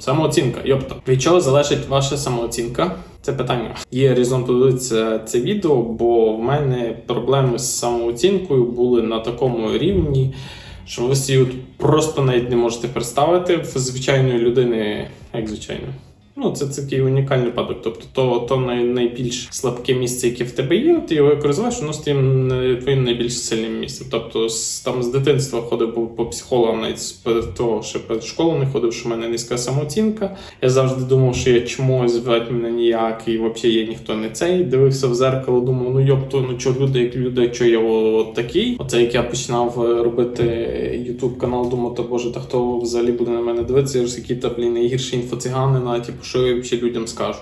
Самооцінка, йопта. Від чого залежить ваша самооцінка? Це питання. Є резон подивитися це відео, бо в мене проблеми з самооцінкою були на такому рівні, що ви собі просто навіть не можете представити в звичайної людини, як звичайно. Ну, це такий унікальний випадок. Тобто, то, то най, найбільш слабке місце, яке в тебе є, ти його розвиваєш, воно стає м, твоїм найбільш сильним місцем. Тобто, з, там з дитинства ходив по, по психологам, навіть з того, що перед школою не ходив, що в мене низька самооцінка. Я завжди думав, що я чмо, звати мене ніяк, і взагалі я ніхто не цей. Дивився в зеркало, думав, ну йопто, ну чого люди, як люди, що я от такий. Оце як я починав е, робити YouTube канал, думав, та боже, та хто взагалі буде на мене дивитися, я ж які та блін найгірші інфоцигани, на типу, що я взагалі людям скажу.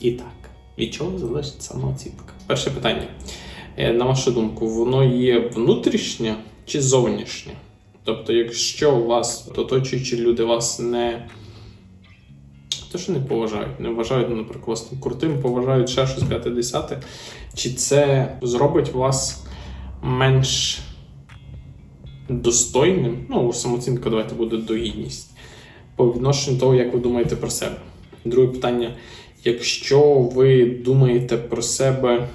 І так, від чого залежить самооцінка? Перше питання. Е, На вашу думку, воно є внутрішнє чи зовнішнє? Тобто, якщо у вас оточуючі люди вас не те, що не поважають, не вважають, ну, наприклад, вас там крутим, поважають ще щось п'яте десяте, чи це зробить вас менш достойним? Ну, самооцінка, давайте буде догідність по відношенню того, як ви думаєте про себе. Друге питання: якщо ви думаєте про себе,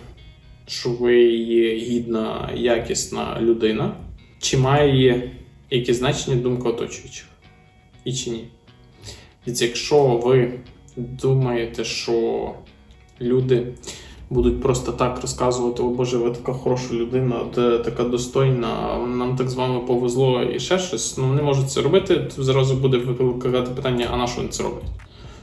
що ви є гідна, якісна людина, чи має якесь значення думка оточуючих? І чи ні? Якщо ви думаєте, що люди будуть просто так розказувати, о Боже, ви така хороша людина, де така достойна, нам так з вами повезло і ще щось, ну вони можуть це робити. то Зразу буде викликати питання, а на що вони це роблять?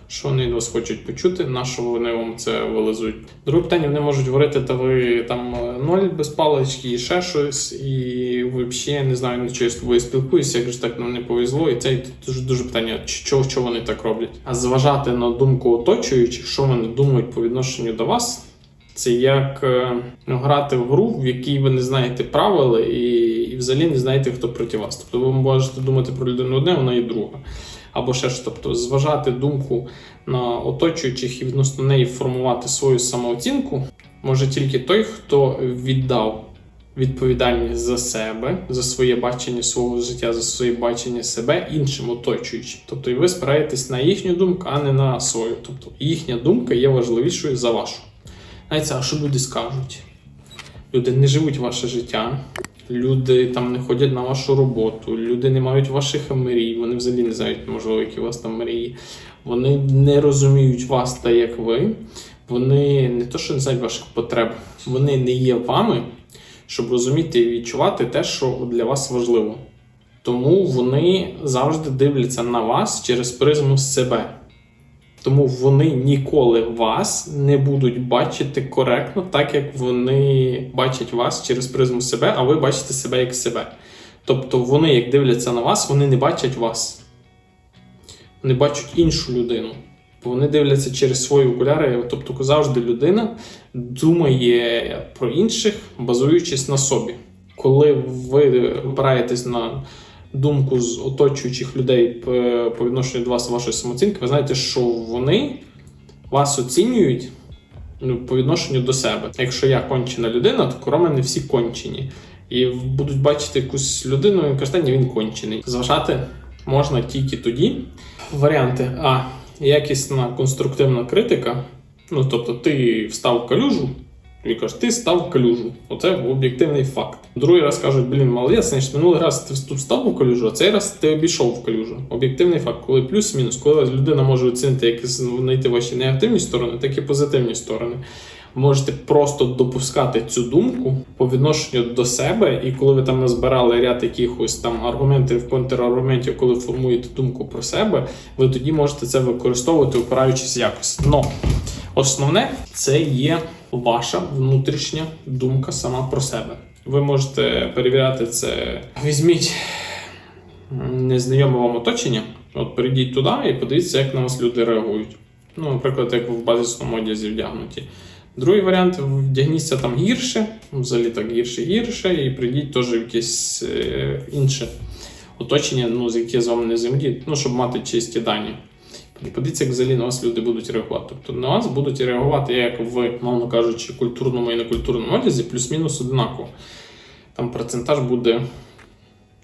Що вони вас хочуть почути, на що вони вам це вилизують? Друге питання, вони можуть говорити, та ви там е, ноль без палички і ще щось, і взагалі не знаю, на чого я з тобою спілкуюся, як же так нам не повезло. І це і дуже дуже питання, чого, чого вони так роблять. А зважати на думку оточуючих, що вони думають по відношенню до вас. Це як е, ну, грати в гру, в якій ви не знаєте правила і, і взагалі не знаєте, хто проти вас. Тобто ви можете думати про людину одне, вона і друга. Або ще ж, тобто, зважати думку на оточуючих і відносно неї формувати свою самооцінку може тільки той, хто віддав відповідальність за себе, за своє бачення свого життя, за своє бачення себе іншим оточуючим. Тобто, і ви спираєтесь на їхню думку, а не на свою. Тобто їхня думка є важливішою за вашу. А що люди скажуть? Люди не живуть ваше життя, люди там не ходять на вашу роботу, люди не мають ваших мрій, вони взагалі не знають, можливо, які у вас там мрії. Вони не розуміють вас так, як ви. Вони не то, що не знають ваших потреб, вони не є вами, щоб розуміти і відчувати те, що для вас важливо. Тому вони завжди дивляться на вас через призму себе. Тому вони ніколи вас не будуть бачити коректно, так як вони бачать вас через призму себе, а ви бачите себе як себе. Тобто вони, як дивляться на вас, вони не бачать вас. Вони бачать іншу людину. Бо вони дивляться через свої окуляри. Тобто завжди людина думає про інших, базуючись на собі. Коли ви опираєтесь на думку з оточуючих людей по відношенню до вас вашої самооцінки, ви знаєте, що вони вас оцінюють ну, по відношенню до себе. Якщо я кончена людина, то кроме не всі кончені. І будуть бачити якусь людину, і кажуть, ні, він кончений. Зважати можна тільки тоді. Варіанти А. Якісна конструктивна критика. Ну, тобто, ти встав калюжу, і кажеш, ти став калюжу. Оце об'єктивний факт. Другий раз кажуть, блін, молодець, значить, минулий раз ти тут став в калюжу, а цей раз ти обійшов в калюжу. Об'єктивний факт, коли плюс-мінус, коли людина може оцінити, як знайти ваші негативні сторони, так і позитивні сторони. Можете просто допускати цю думку по відношенню до себе, і коли ви там назбирали ряд якихось там аргументів, контраргументів, коли формуєте думку про себе, ви тоді можете це використовувати, опираючись якось. Но основне це є ваша внутрішня думка сама про себе. Ви можете перевіряти це. Візьміть незнайоме вам оточення, от перейдіть туди і подивіться, як на вас люди реагують. Ну, наприклад, як ви в базисному одязі вдягнуті. Другий варіант вдягніться там гірше, взагалі так гірше гірше, і прийдіть теж в якесь е, інше оточення, ну, з яке з вами не взаємодіють, ну, щоб мати чисті дані. І подивіться, як взагалі на вас люди будуть реагувати. Тобто на вас будуть реагувати, як в, мовно кажучи, культурному і некультурному одязі, плюс-мінус однаково. Там процентаж буде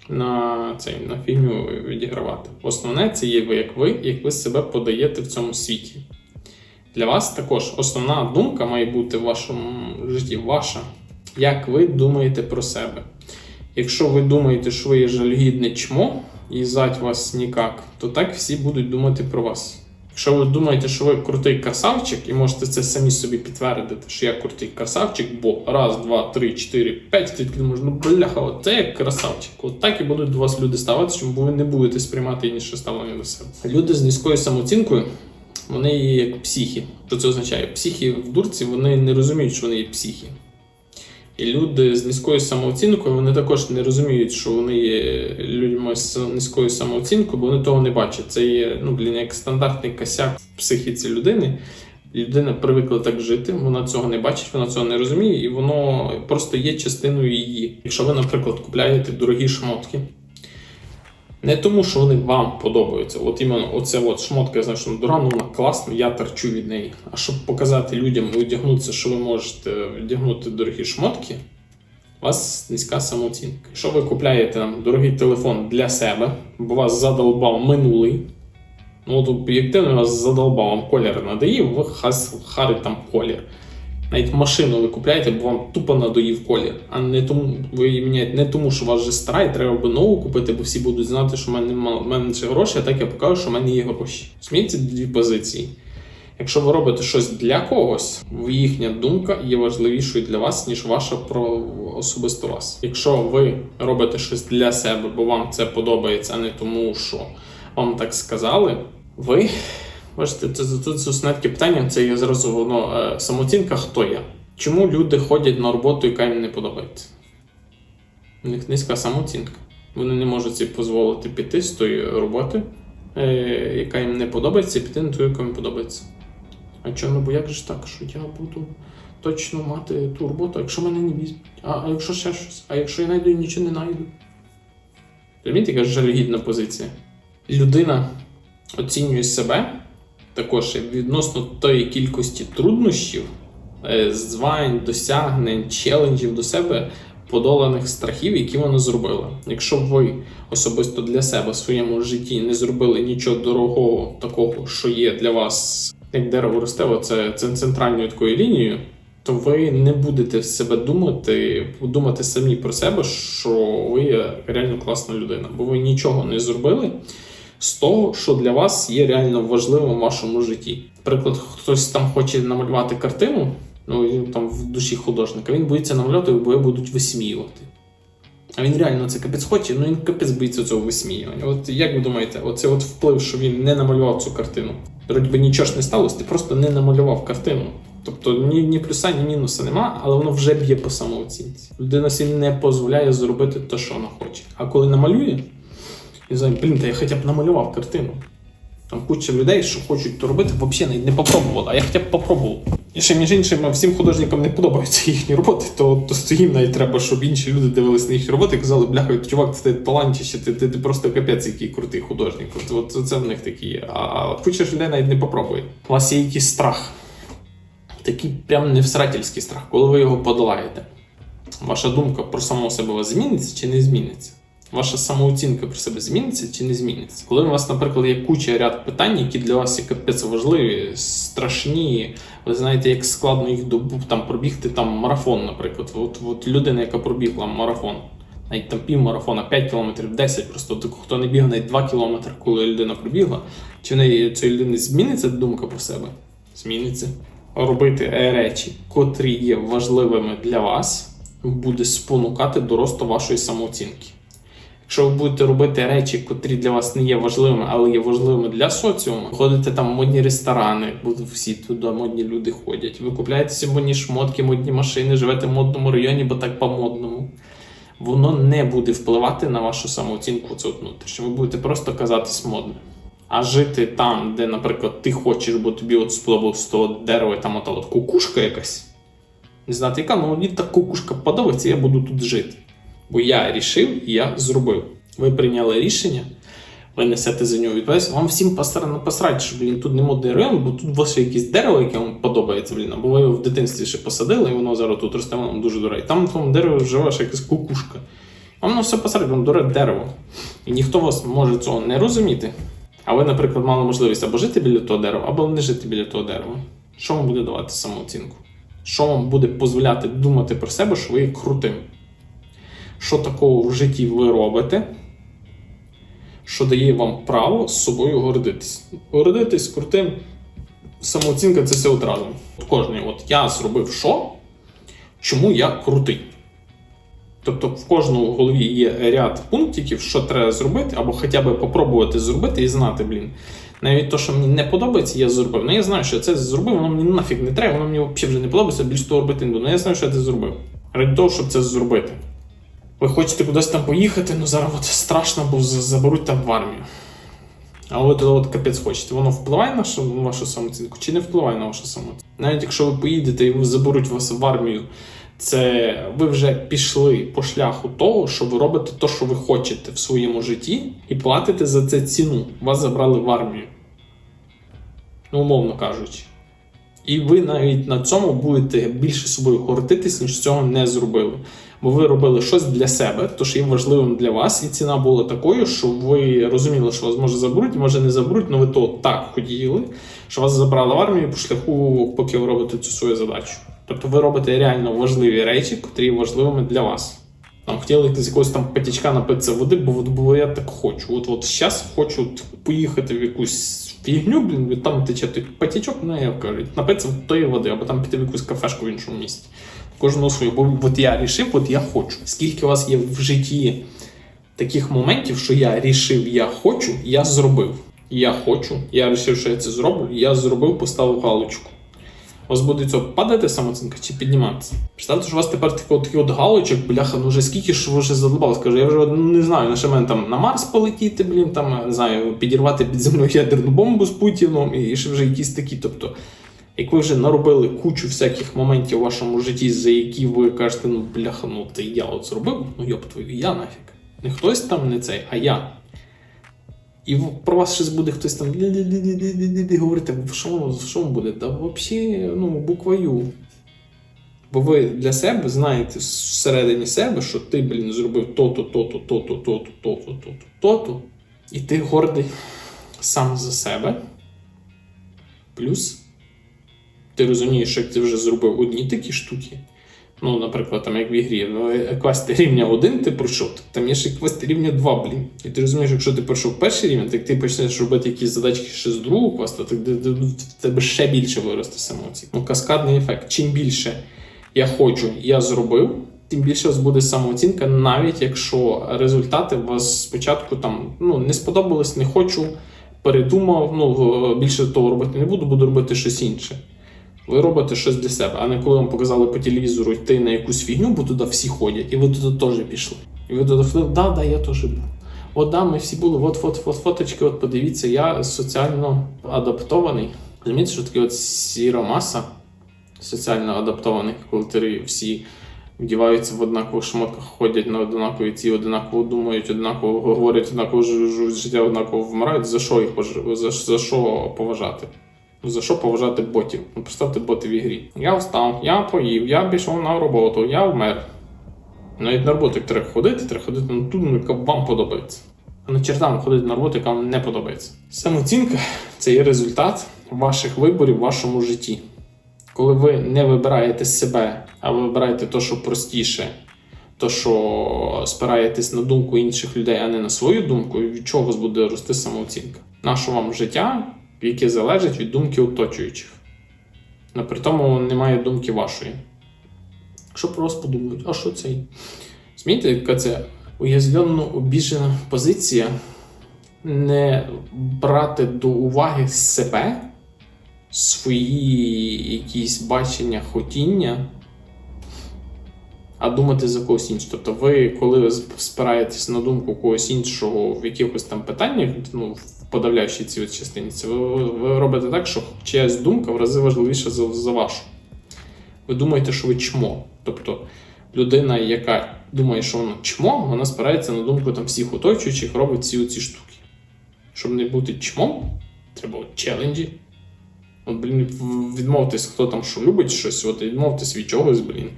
на цей на фігню відігравати. Основне це є ви як ви, як ви себе подаєте в цьому світі. Для вас також основна думка має бути в вашому житті ваша. Як ви думаєте про себе? Якщо ви думаєте, що ви є жалюгідне чмо і зать вас нікак, то так всі будуть думати про вас. Якщо ви думаєте, що ви крутий красавчик, і можете це самі собі підтвердити, що я крутий красавчик, бо раз, два, три, чотири, п'ять, думаєш, ну бляха, от це як красавчик. От так і будуть до вас люди ставитися, бо ви не будете сприймати інше ставлення до себе. Люди з низькою самооцінкою, вони є як психи. Що це означає? Психи в дурці вони не розуміють, що вони є психи. І люди з низькою самооцінкою вони також не розуміють, що вони є людьми з низькою самооцінкою, бо вони того не бачать. Це є ну, блін, як стандартний косяк в психіці людини. Людина привикла так жити, вона цього не бачить, вона цього не розуміє, і воно просто є частиною її. Якщо ви, наприклад, купляєте дорогі шмотки, не тому, що вони вам подобаються. От іменно оце от шмотка, я знаю, що дорога, ну вона класна, я торчу від неї. А щоб показати людям і одягнутися, що ви можете вдягнути дорогі шмотки, у вас низька самооцінка. Якщо ви купляєте там, дорогий телефон для себе, бо вас задолбав минулий, ну от об'єктивно вас задолбав, вам колір надоїв, ви хас, харить там колір. Навіть машину ви купляєте, бо вам тупо надоїв колір, а не тому ви її міняєте не тому, що у вас вже стара, і треба би нову купити, бо всі будуть знати, що в мене в мене ще гроші, а так я покажу, що в мене є гроші. Смієте дві позиції. Якщо ви робите щось для когось, їхня думка є важливішою для вас, ніж ваша про особисто вас. Якщо ви робите щось для себе, бо вам це подобається, а не тому, що вам так сказали, ви Бачите, це тут це таке питання, це є зразу воно е, самооцінка, хто я. Чому люди ходять на роботу, яка їм не подобається? У них низька самооцінка. Вони не можуть собі дозволити піти з тої роботи, е, яка їм не подобається, і піти на ту, яка їм подобається. А чому? Ну, бо як же ж так, що я буду точно мати ту роботу, якщо мене не візьмуть? А, а якщо ще щось? А якщо я знайду і нічого не знайду? Розумієте, яка жалюгідна позиція? Людина оцінює себе також відносно тої кількості труднощів, е, звань, досягнень, челенджів до себе, подоланих страхів, які вона зробила. Якщо ви особисто для себе в своєму житті не зробили нічого дорогого, такого, що є для вас, як дерево росте, це, це центральною такою лінією. То ви не будете в себе думати, думати самі про себе, що ви реально класна людина, бо ви нічого не зробили з того, що для вас є реально важливим в вашому житті. Наприклад, хтось там хоче намалювати картину, ну він там в душі художника, він боїться намалювати, бо його будуть висміювати. А він реально це капець хоче, ну він капець боїться цього висміювання. От як ви думаєте, оце от вплив, що він не намалював цю картину? Вроді би нічого ж не сталося, ти просто не намалював картину. Тобто ні, ні плюса, ні мінуса нема, але воно вже б'є по самооцінці. Людина собі не дозволяє зробити те, що вона хоче. А коли намалює, і знаю, блін, та я хоча б намалював картину. Там куча людей, що хочуть то робити, взагалі навіть не попробували, а я хоча б попробував. І ще між іншим, всім художникам не подобаються їхні роботи, то, то їм навіть треба, щоб інші люди дивились на їхні роботи і казали, бляха, чувак, ти талантіще, ти, ти, ти просто капець, який крутий художник. От, от це в них такі є. А куча ж людей навіть не попробує. У вас є якийсь страх. Такий прям невсрательський страх, коли ви його подолаєте. Ваша думка про самого себе вас зміниться чи не зміниться? Ваша самооцінка про себе зміниться чи не зміниться? Коли у вас, наприклад, є куча ряд питань, які для вас є капець важливі, страшні, ви знаєте, як складно їх добу, там пробігти там марафон, наприклад. От, от людина, яка пробігла марафон, навіть там півмарафона, 5 кілометрів, 10, просто от хто не біг навіть 2 кілометри, коли людина пробігла, чи в неї цієї людини зміниться думка про себе? Зміниться. Робити речі, котрі є важливими для вас, буде спонукати до росту вашої самооцінки. Якщо ви будете робити речі, котрі для вас не є важливими, але є важливими для соціуму, ходите там в модні ресторани, бо всі туди модні люди ходять. Ви купляєте собі модні шмотки, модні машини, живете в модному районі, бо так по-модному. Воно не буде впливати на вашу самооцінку це внутрішньо. Ви будете просто казатись модним. А жити там, де, наприклад, ти хочеш, бо тобі от сподобалось того дерева, там ота от кукушка якась. Не знати, яка, ну мені та кукушка подобається, я буду тут жити. Бо я рішив і я зробив. Ви прийняли рішення, ви несете за нього відповідальність. Вам всім посрать, посрать, що блін, тут не модний район, бо тут у вас є якесь дерево, яке вам подобається, блін, або ви його в дитинстві ще посадили, і воно зараз тут росте, воно дуже. І там в тому дереві живе ще якась кукушка. Воно все посередині, воно дуре дерево. І ніхто вас може цього не розуміти. А ви, наприклад, мали можливість або жити біля того дерева, або не жити біля того дерева. Що вам буде давати самооцінку? Що вам буде дозволяти думати про себе, що ви є крутим? Що такого в житті ви робите, що дає вам право з собою гордитись? Гордитись крутим. Самооцінка це все одразу. От Кожний, от я зробив що, чому я крутий. Тобто в кожному голові є ряд пунктиків, що треба зробити, або хоча б попробувати зробити і знати, блін. Навіть то, що мені не подобається, я зробив. Ну я знаю, що я це зробив, воно мені нафіг не треба, воно мені взагалі вже не подобається, більш того робити не буду. Ну я знаю, що я це зробив. Ради того, щоб це зробити. Ви хочете кудись там поїхати, ну зараз от страшно, бо заберуть там в армію. А от, от капець хочете, воно впливає на вашу самооцінку чи не впливає на вашу самооцінку? Навіть якщо ви поїдете і заберуть вас в армію, це ви вже пішли по шляху того, що ви робите те, що ви хочете в своєму житті, і платите за це ціну. Вас забрали в армію. Ну, умовно кажучи. І ви навіть на цьому будете більше собою гордитись, ніж цього не зробили. Бо ви робили щось для себе, то що є важливим для вас, і ціна була такою, що ви розуміли, що вас може заберуть, може не заберуть, але ви то так хотіли, що вас забрали в армію по шляху, поки ви робите цю свою задачу. Тобто ви робите реально важливі речі, котрі є важливими для вас. Там хотіли з якогось там патічка напитися води, бо, бо я так хочу. От от зараз хочу поїхати в якусь фігню, блін, там тече той патічок, ну я кажу, напитися тої води, або там піти в якусь кафешку в іншому місті. Кожного своє, бо от я рішив, от я хочу. Скільки у вас є в житті таких моментів, що я рішив, я хочу, я зробив. Я хочу, я вирішив, що я це зроблю, я зробив, поставив галочку. У вас буде цього падати самооцінка чи підніматися? Представте, що у вас тепер такий от, от галочок, бляха, ну вже скільки ж ви вже задолбали. Скажу, я вже не знаю, на мене там на Марс полетіти, блін, там не знаю, підірвати під землею ядерну бомбу з Путіном і ще вже якісь такі. Тобто, як ви вже наробили кучу всяких моментів у вашому житті, за які ви кажете, ну бляха, ну це я от зробив, ну йоп твою, я нафіг. Не хтось там не цей, а я. І про вас щось буде хтось там говорити, що що буде? Та взагалі, ну, буквою. Бо ви для себе знаєте всередині себе, що ти, блін, зробив то-то, то-то, то-то, то-то, то-то, то-то, то-то. І ти гордий сам за себе. Плюс ти розумієш, що ти вже зробив одні такі штуки. Ну, наприклад, там як в ігрі, ну, е, квест рівня 1 ти пройшов, там є ще квест рівня 2, блін. І ти розумієш, якщо ти пройшов перший рівень, так ти почнеш робити якісь задачки ще з другого квеста, так де- в тебе ще більше виросте самооцінка. Ну, каскадний ефект. Чим більше я хочу, я зробив, тим більше у вас буде самооцінка, навіть якщо результати у вас спочатку там ну, не сподобались, не хочу, передумав, ну більше того робити не буду, буду робити щось інше. Ви робите щось для себе, а не коли вам показали по телевізору йти на якусь фігню, бо туди всі ходять, і ви туди теж пішли. І ви туди ходили, да, да, я теж був. От да, ми всі були, от, от, от фоточки, от подивіться, я соціально адаптований. Розумієте, що таке от сіра маса соціально адаптованих, коли всі вдіваються в однакових шмотках, ходять на однакові ці, однаково думають, однаково говорять, однаково живуть життя, однаково вмирають. За що їх за, за що поважати? Ну, За що поважати ботів? Ну, представте боти в ігрі. Я встав, я поїв, я пішов на роботу, я вмер. Навіть на роботу як треба ходити, треба ходити на ту, яка вам подобається. А на чертам ходити на роботу, яка вам не подобається. Самооцінка це є результат ваших виборів в вашому житті. Коли ви не вибираєте себе, а ви вибираєте те, що простіше, то, що спираєтесь на думку інших людей, а не на свою думку, від чого у вас буде рости самооцінка? Наше вам життя, яке залежить від думки оточуючих. Но при тому немає думки вашої. Що про вас подумають? А що цей? Змійте, яка це уязвлено обіжена позиція не брати до уваги себе, свої якісь бачення, хотіння, а думати за когось іншого. Тобто, ви, коли спираєтесь на думку когось іншого в якихось там питаннях, ну, в подавляючій цій частині, це ви, ви, робите так, що чиясь думка в рази важливіша за, за вашу. Ви думаєте, що ви чмо. Тобто людина, яка думає, що вона чмо, вона спирається на думку там всіх оточуючих, робить ці штуки. Щоб не бути чмом, треба от челенджі. От, блін, відмовтесь, хто там що любить щось, от відмовтесь від чогось, блін.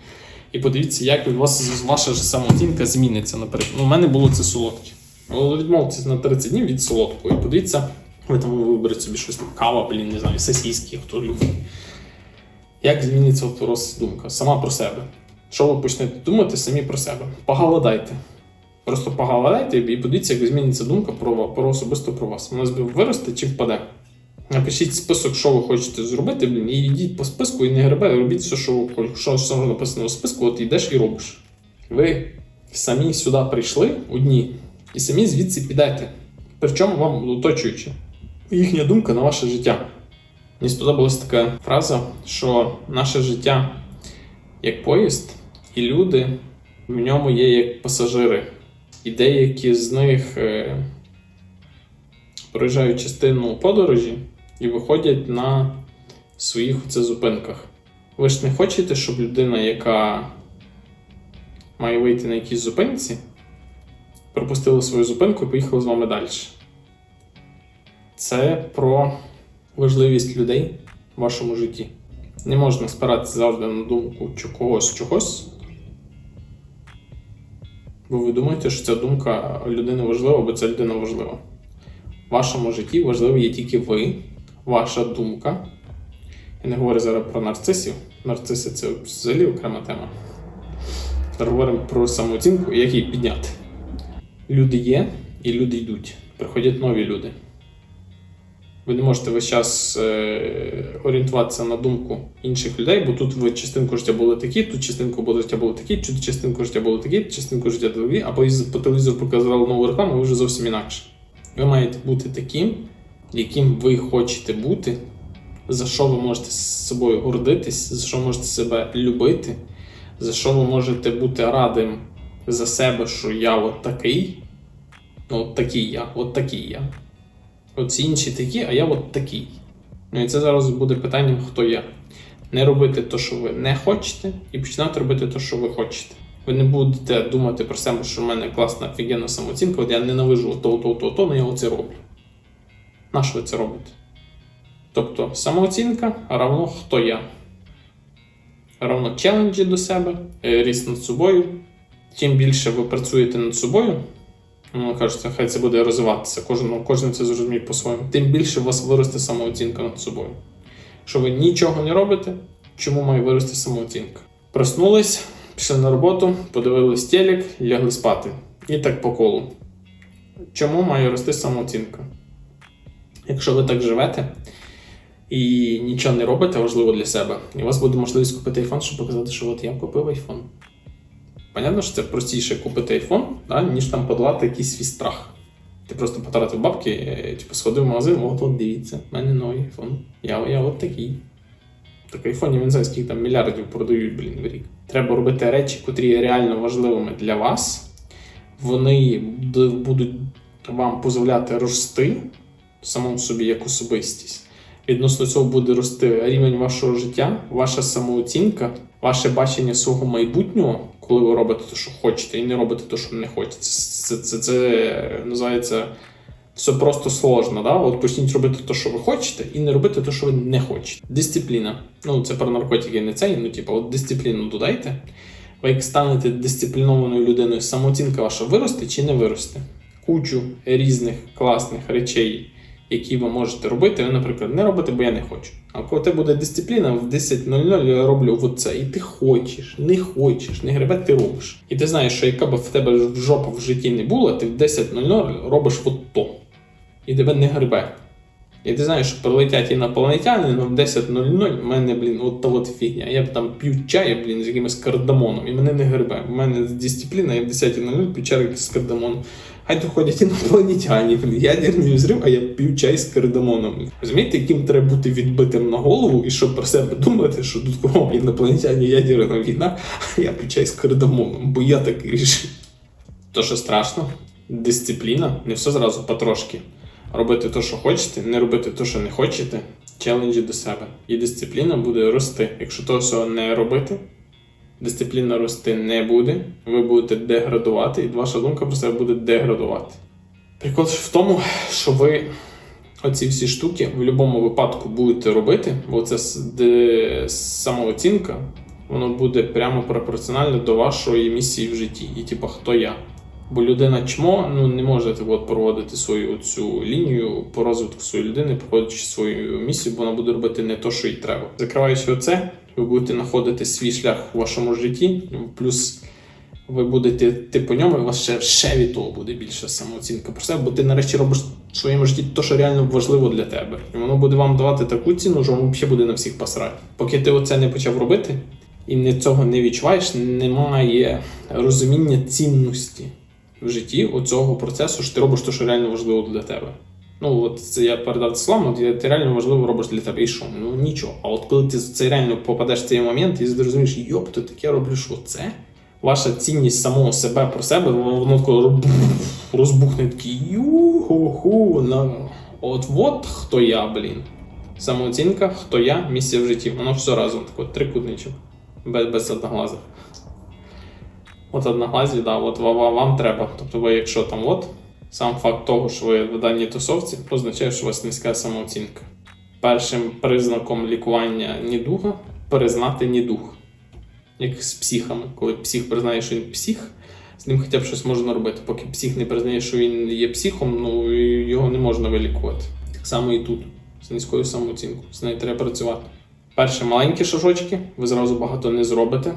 І подивіться, як від вас ваша ж самооцінка зміниться. Наприклад, ну, у мене було це солодке. Але відмовитися на 30 днів від солодкого. І подивіться, ви там виберете собі щось там, кава, блін, не знаю, сосиски, хто любить. Як зміниться у думка сама про себе? Що ви почнете думати самі про себе? Поголодайте. Просто поголодайте і подивіться, як зміниться думка про, про особисто про вас. Вона виросте чи впаде. Напишіть список, що ви хочете зробити, блін, і йдіть по списку і не гребе, робіть все, що ви хочете. Що, що написано у списку, от йдеш і робиш. Ви самі сюди прийшли одні, і самі звідси підете. Причому вам оточуючи. Їхня думка на ваше життя. Мені сподобалась така фраза, що наше життя як поїзд, і люди в ньому є як пасажири. І деякі з них е, проїжджають частину подорожі і виходять на своїх оце зупинках. Ви ж не хочете, щоб людина, яка має вийти на якійсь зупинці, пропустила свою зупинку і поїхала з вами далі. Це про важливість людей в вашому житті. Не можна спиратися завжди на думку чи когось чогось. Бо ви думаєте, що ця думка людини важлива, бо ця людина важлива. В вашому житті важливі є тільки ви, ваша думка. Я не говорю зараз про нарцисів. Нарциси це взагалі окрема тема. Говоримо про самооцінку і як її підняти. Люди є і люди йдуть. Приходять нові люди. Ви не можете весь час е, орієнтуватися на думку інших людей, бо тут ви частинку життя були такі, тут частинку життя були такі, тут частинку життя були такі, частинку життя такі, а по телевізору показали нову рекламу, ви вже зовсім інакше. Ви маєте бути таким, яким ви хочете бути, за що ви можете з собою гордитись, за що можете себе любити, за що ви можете бути радим за себе, що я от такий, ну от такий я, от такий я. Оці інші такі, а я от такий. Ну і це зараз буде питанням, хто я. Не робити те, що ви не хочете, і починати робити те, що ви хочете. Ви не будете думати про себе, що в мене класна офігенна самооцінка, от я ненавижу то, то, то, то, але я оце роблю. На що ви це робите? Тобто самооцінка равно хто я. Равно челенджі до себе, е, ріст над собою. Чим більше ви працюєте над собою, ну, кажеться, хай це буде розвиватися, кожен, кожен це зрозуміє по-своєму, тим більше у вас виросте самооцінка над собою. Якщо ви нічого не робите, чому має вирости самооцінка? Проснулись, пішли на роботу, подивились телек, лягли спати. І так по колу. Чому має рости самооцінка? Якщо ви так живете і нічого не робите важливо для себе, і у вас буде можливість купити iPhone, щоб показати, що от я купив iPhone. Понятно, що це простіше купити iPhone, да, ніж там подолати якийсь свій страх. Ти просто потратив бабки, е, типу, сходив в магазин, от от дивіться, в мене новий iPhone. Я, я от такий. Так айфонів він знає, скільки там мільярдів продають, блін, в рік. Треба робити речі, котрі є реально важливими для вас. Вони будуть вам дозволяти рости самому собі як особистість. Відносно цього буде рости рівень вашого життя, ваша самооцінка, ваше бачення свого майбутнього, коли ви робите те, що хочете, і не робите те, що не хочете. Це, це, це, це називається все просто сложно. Да? От почніть робити те, що ви хочете, і не робити те, що ви не хочете. Дисципліна. Ну, це про наркотики не цей, ну, типу, от дисципліну додайте. Ви як станете дисциплінованою людиною, самооцінка ваша виросте чи не виросте? Кучу різних класних речей, які ви можете робити. Ви, наприклад, не робите, бо я не хочу. А коли тебе буде дисципліна, в 10.00 я роблю от це. І ти хочеш, не хочеш, не гребе, ти робиш. І ти знаєш, що яка б в тебе жопа в житті не була, ти в 10.00 робиш от то. І тебе не гребе. І ти знаєш, що прилетять інопланетяни, але в 10.00 в мене, блін, от та от фігня. Я б там п'ю чай, блін, з якимось кардамоном, і мене не грибе. У мене дисципліна, я в 10.00 п'ю чай з кардамоном. Хай доходять інопланетяні, ядерний взрив, а я п'ю чай з кардамоном. Розумієте, яким треба бути відбитим на голову і щоб про себе думати, що тут кругом інопланетяні ядерна війна, а я п'ю чай з кардамоном, бо я такий рішив. То, що страшно, дисципліна, не все зразу потрошки. Робити те, що хочете, не робити те, що не хочете, челенджі до себе. І дисципліна буде рости. Якщо того всього не робити, дисципліна рости не буде, ви будете деградувати, і ваша думка про себе буде деградувати. Прикол в тому, що ви оці всі штуки в будь-якому випадку будете робити, бо це самооцінка, воно буде прямо пропорціонально до вашої місії в житті. І типу, хто я. Бо людина чмо ну, не може так от, проводити свою цю лінію по розвитку своєї людини, проходячи свою місію, бо вона буде робити не то, що їй треба. Закриваючи оце, ви будете знаходити свій шлях в вашому житті, плюс ви будете йти по ньому, і у вас ще, ще від того буде більша самооцінка про себе, бо ти нарешті робиш в своєму житті те, що реально важливо для тебе. І воно буде вам давати таку ціну, що вам взагалі буде на всіх посрати. Поки ти оце не почав робити і не цього не відчуваєш, немає розуміння цінності в житті оцього процесу, що ти робиш те, що реально важливо для тебе. Ну, от це я передав словом, от ти реально важливо робиш для тебе. І що? Ну нічого. А от коли ти це реально попадеш в цей момент і зрозумієш, йоп, то таке роблю, що це? Ваша цінність самого себе про себе, воно тако розбухне такий ю-ху-ху. на- От от хто я, блін. Самооцінка, хто я, місія в житті. Воно все разом, тако трикутничок. Без, без одноглазих. От одноглазі, да, от ва- ва- вам треба. Тобто ви, якщо там от, сам факт того, що ви в даній тусовці, означає, що у вас низька самооцінка. Першим признаком лікування недуга признати недуг. Як з психами. Коли псих признає, що він псих, з ним хоча б щось можна робити. Поки псих не признає, що він є психом, ну його не можна вилікувати. Так само і тут, з низькою самооцінкою. З нею треба працювати. Перші маленькі шажочки, ви зразу багато не зробите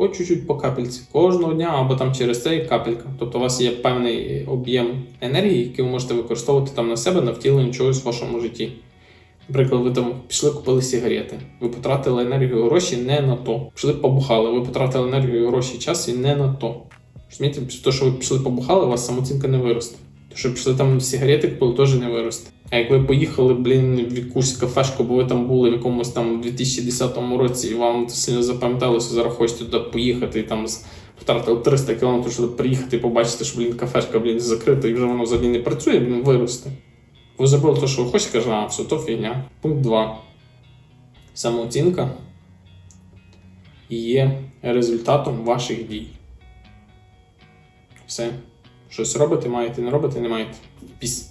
по чуть-чуть по капельці кожного дня або там через цей капелька. Тобто у вас є певний об'єм енергії, який ви можете використовувати там на себе на втілення чогось в вашому житті. Наприклад, ви там пішли купили сигарети, ви потратили енергію гроші не на то. Пішли побухали, ви потратили енергію гроші час і не на то. Розумієте, то, що ви пішли побухали, у вас самооцінка не виросте. То, що пішли там сигарети купили, теж не виросте. А як ви поїхали, блін, в якусь кафешку, бо ви там були в якомусь там 2010 році, і вам сильно запам'яталося, зараз хочете туди поїхати і там втратили 300 кілометрів, щоб приїхати і побачити, що блін, кафешка блін, закрита і вже воно взагалі не працює, блін, виросте. Ви забули те, що ви хочете, каже, а, все, то фігня. Пункт 2. Самооцінка є результатом ваших дій. Все. Щось робите, маєте, не робите, не маєте. Піс.